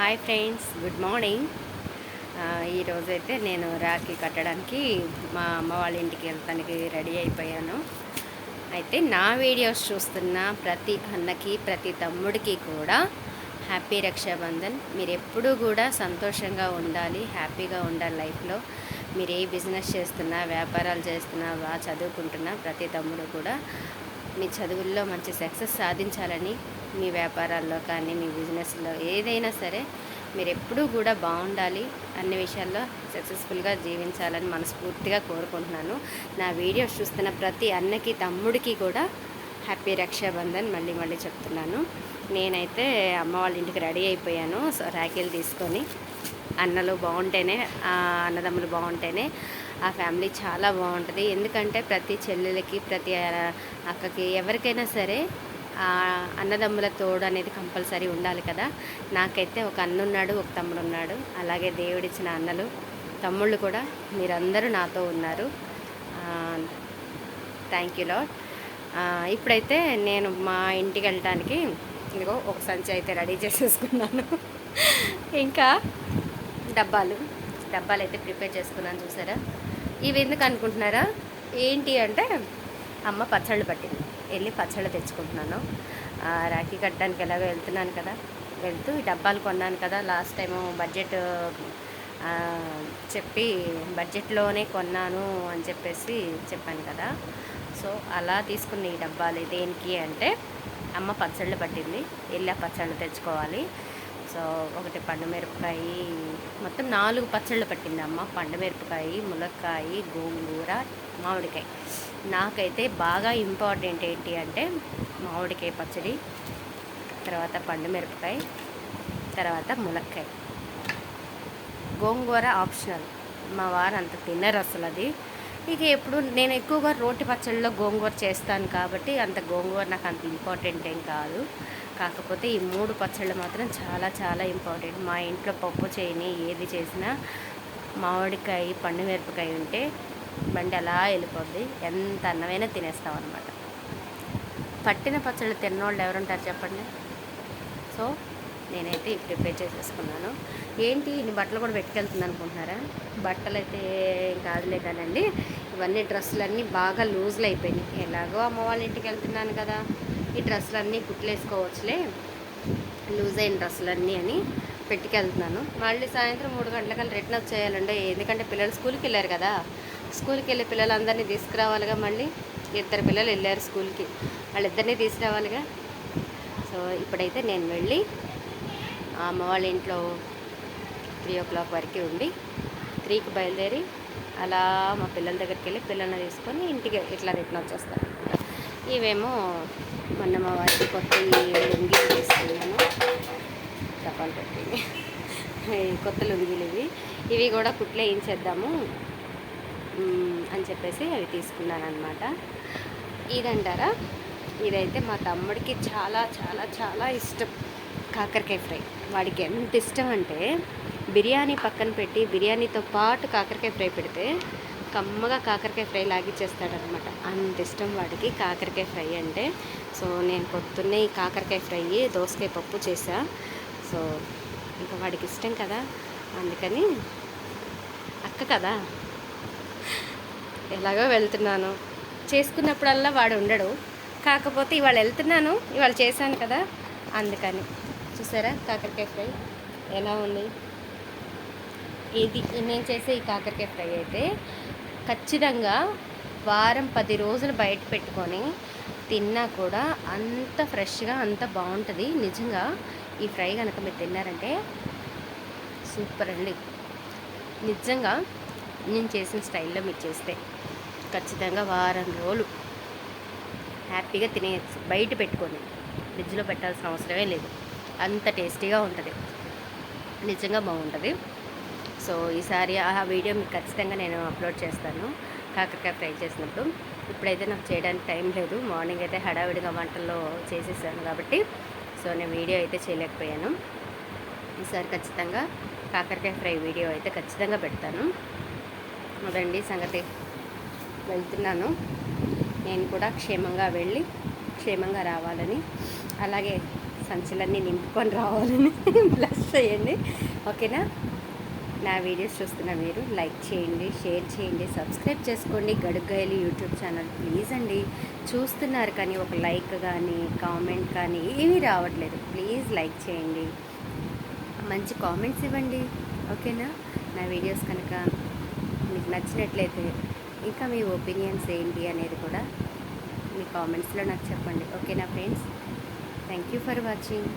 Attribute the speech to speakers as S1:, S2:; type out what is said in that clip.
S1: Hi friends good morning. ఈరోజైతే నేను రాఖీ కట్టడానికి మా అమ్మ వాళ్ళ ఇంటికి వెళ్తానికి రెడీ అయిపోయాను. అయితే నా వీడియోస్ చూస్తున్న ప్రతి అన్నకి ప్రతి తమ్ముడికి కూడా హ్యాపీ రక్షాబంధన్. మీరు ఎప్పుడూ కూడా సంతోషంగా ఉండాలి హ్యాపీగా ఉండాలి లైఫ్లో. మీరు ఏ బిజినెస్ చేస్తున్నా వ్యాపారాలు చేస్తున్నా బాగా చదువుకుంటున్నా ప్రతి తమ్ముడు కూడా మీ చదువుల్లో మంచి సక్సెస్ సాధించాలని మీ వ్యాపారాల్లో కానీ మీ బిజినెస్లో ఏదైనా సరే మీరు ఎప్పుడూ కూడా బాగుండాలి అన్ని విషయాల్లో సక్సెస్ఫుల్గా జీవించాలని మనస్ఫూర్తిగా కోరుకుంటున్నాను. నా వీడియోస్ చూస్తున్న ప్రతి అన్నకి తమ్ముడికి కూడా హ్యాపీ రక్షాబంధన్ మళ్ళీ మళ్ళీ చెప్తున్నాను. నేనైతే అమ్మ వాళ్ళ ఇంటికి రెడీ అయిపోయాను. సో రాఖీలు తీసుకొని అన్నలు బాగుంటేనే అన్నదమ్ములు బాగుంటేనే ఆ ఫ్యామిలీ చాలా బాగుంటుంది. ఎందుకంటే ప్రతి చెల్లెలకి ప్రతి అక్కకి ఎవరికైనా సరే అన్నదమ్ముల తోడు అనేది కంపల్సరీ ఉండాలి కదా. నాకైతే ఒక అన్న ఉన్నాడు ఒక తమ్ముడు ఉన్నాడు అలాగే దేవుడిచ్చిన అన్నలు తమ్ముళ్ళు కూడా మీరందరూ నాతో ఉన్నారు. థ్యాంక్ యూ లాడ్ ఇప్పుడైతే నేను మా ఇంటికి వెళ్ళటానికి ఇదిగో ఒక సంచి అయితే రెడీ చేసేసుకున్నాను. ఇంకా డబ్బాలు డబ్బాలు అయితే ప్రిపేర్ చేసుకున్నాను చూసారా? ఇవి ఎందుకు అనుకుంటున్నారా? ఏంటి అంటే అమ్మ పచ్చళ్ళు పట్టింది. వెళ్ళి పచ్చళ్ళు తెచ్చుకుంటున్నాను. రాఖీ కట్టడానికి ఎలాగో వెళ్తున్నాను కదా. వెళ్తూ ఈ డబ్బాలు కొన్నాను కదా. లాస్ట్ టైము బడ్జెట్ చెప్పి బడ్జెట్లోనే కొన్నాను అని చెప్పేసి చెప్పాను కదా. సో అలా తీసుకున్న ఈ డబ్బాలు దేనికి అంటే అమ్మ పచ్చళ్ళు పట్టింది. వెళ్ళి ఆ పచ్చళ్ళు తెచ్చుకోవాలి. సో ఒకటి పండు మిరపకాయ మొత్తం నాలుగు పచ్చళ్ళు పట్టింది అమ్మ పండు మిరపకాయ ములక్కాయ గోంగూర మామిడికాయ. నాకైతే బాగా ఇంపార్టెంట్ ఏంటి అంటే మామిడికాయ పచ్చడి తర్వాత పండు మిరపకాయ తర్వాత ములక్కాయ. గోంగూర ఆప్షనల్. మా వారు అంత తినరు అసలు అది. ఇక ఎప్పుడు నేను ఎక్కువగా రోటి పచ్చళ్ళలో గోంగూర చేస్తాను కాబట్టి అంత గోంగూర నాకు అంత ఇంపార్టెంట్ ఏం కాదు. కాకపోతే ఈ మూడు పచ్చళ్ళు మాత్రం చాలా చాలా ఇంపార్టెంట్ మా ఇంట్లో పప్పు చేయని ఏది చేసినా మామిడికాయ పండు మిరపకాయ ఉంటే బండి అలా వెళ్ళిపోద్ది. ఎంత అన్నమైనా తినేస్తాం అనమాట పట్టిన పచ్చళ్ళు తిన్నోళ్ళు ఎవరుంటారు చెప్పండి? సో నేనైతే ప్రిపేర్ చేసేసుకున్నాను. ఏంటి? ఇన్ని బట్టలు కూడా పెట్టుకెళ్తుంది అనుకుంటున్నారా? బట్టలు అయితే ఏం కాదులే కానండి. ఇవన్నీ డ్రెస్సులన్నీ బాగా లూజ్లు అయిపోయినాయి ఎలాగో అమ్మ వాళ్ళ ఇంటికి వెళ్తున్నాను కదా. ఈ డ్రెస్సులన్నీ కుట్లేసుకోవచ్చులే. లూజ్ అయిన డ్రెస్సులన్నీ అని పెట్టుకెళ్తున్నాను. మళ్ళీ సాయంత్రం మూడు గంటలకల్లా రిటర్న్ వచ్చేయాలండి. ఎందుకంటే పిల్లలు స్కూల్కి వెళ్ళారు కదా. స్కూల్కి వెళ్ళే పిల్లలందరినీ తీసుకురావాలిగా మళ్ళీ. ఇద్దరు పిల్లలు వెళ్ళారు స్కూల్కి. వాళ్ళిద్దరినీ తీసుకురావాలిగా. సో ఇప్పుడైతే నేను వెళ్ళి అమ్మ వాళ్ళ ఇంట్లో త్రీ ఓ క్లాక్ వరకు ఉండి త్రీకి బయలుదేరి అలా మా పిల్లల దగ్గరికి వెళ్ళి పిల్లల్ని తీసుకొని ఇంటికి ఇట్లా రిటర్న్ వచ్చేస్తాను. ఇవేమో మొన్న మా వారికి కొత్త లుంగీలు వేసుకున్నాను డబ్బాలు పెట్టి కొత్త లుంగీలు ఇవి. ఇవి కూడా కుట్లే వేయించేద్దాము అని చెప్పేసి అవి తీసుకున్నాను అనమాట ఇదంటారా? ఇదైతే మా తమ్ముడికి చాలా చాలా చాలా ఇష్టం. కాకరకాయ ఫ్రై. వాడికి ఎంత ఇష్టం అంటే బిర్యానీ పక్కన పెట్టి బిర్యానీతో పాటు కాకరకాయ ఫ్రై పెడితే కమ్మగా కాకరకాయ ఫ్రై లాగిచ్చేస్తాడనమాట. అంత ఇష్టం వాడికి కాకరకాయ ఫ్రై అంటే. సో నేను పొద్దున్నే ఈ కాకరకాయ ఫ్రై దోసకాయ పప్పు చేసా సో ఇంకా వాడికి ఇష్టం కదా. అందుకని అక్క కదా. ఎలాగో వెళ్తున్నాను. చేసుకున్నప్పుడల్లా వాడు ఉండడు. కాకపోతే ఇవాళ వెళ్తున్నాను ఇవాళ చేశాను కదా. అందుకని. చూసారా కాకరకాయ ఫ్రై ఎలా ఉంది? ఇది నేను చేసే ఈ కాకరకాయ ఫ్రై అయితే ఖచ్చితంగా వారం పది రోజులు బయట పెట్టుకొని తిన్నా కూడా అంత ఫ్రెష్గా అంత బాగుంటుంది. నిజంగా ఈ ఫ్రై కనుక మీరు తిన్నారంటే సూపర్ అండి. నిజంగా నేను చేసిన స్టైల్లో మీరు చేస్తే ఖచ్చితంగా వారం రోజులు హ్యాపీగా తినేయచ్చు. బయట పెట్టుకొని ఫ్రిడ్జ్లో పెట్టాల్సిన అవసరమే లేదు. అంత టేస్టీగా ఉంటుంది. నిజంగా బాగుంటుంది. సో ఈసారి ఆ వీడియో మీకు ఖచ్చితంగా నేను అప్లోడ్ చేస్తాను కాకరకాయ ఫ్రై చేసినప్పుడు. ఇప్పుడైతే నాకు చేయడానికి టైం లేదు మార్నింగ్ అయితే హడావిడిగా వంటల్లో చేసేసాను కాబట్టి సో నేను వీడియో అయితే చేయలేకపోయాను. ఈసారి ఖచ్చితంగా కాకరకాయ ఫ్రై వీడియో అయితే ఖచ్చితంగా పెడతాను. అదండి సంగతి. వెళ్తున్నాను. నేను కూడా క్షేమంగా వెళ్ళి క్షేమంగా రావాలని అలాగే సంచులన్నీ నింపుకొని రావాలని బ్లస్ చేయండి. ఓకేనా? నా వీడియోస్ చూస్తున్న మీరు లైక్ చేయండి షేర్ చేయండి సబ్స్క్రైబ్ చేసుకోండి. గడుగ్గాయలు యూట్యూబ్ ఛానల్ ప్లీజ్ అండి. చూస్తున్నారు కానీ ఒక లైక్ కానీ కామెంట్ కానీ ఏమీ రావట్లేదు. ప్లీజ్ లైక్ చేయండి. మంచి కామెంట్స్ ఇవ్వండి. ఓకేనా? నా వీడియోస్ కనుక మీకు నచ్చినట్లయితే ఇంకా మీ ఒపీనియన్స్ ఏంటి అనేది కూడా మీ కామెంట్స్లో నాకు చెప్పండి. ఓకేనా friends? Thank you for watching.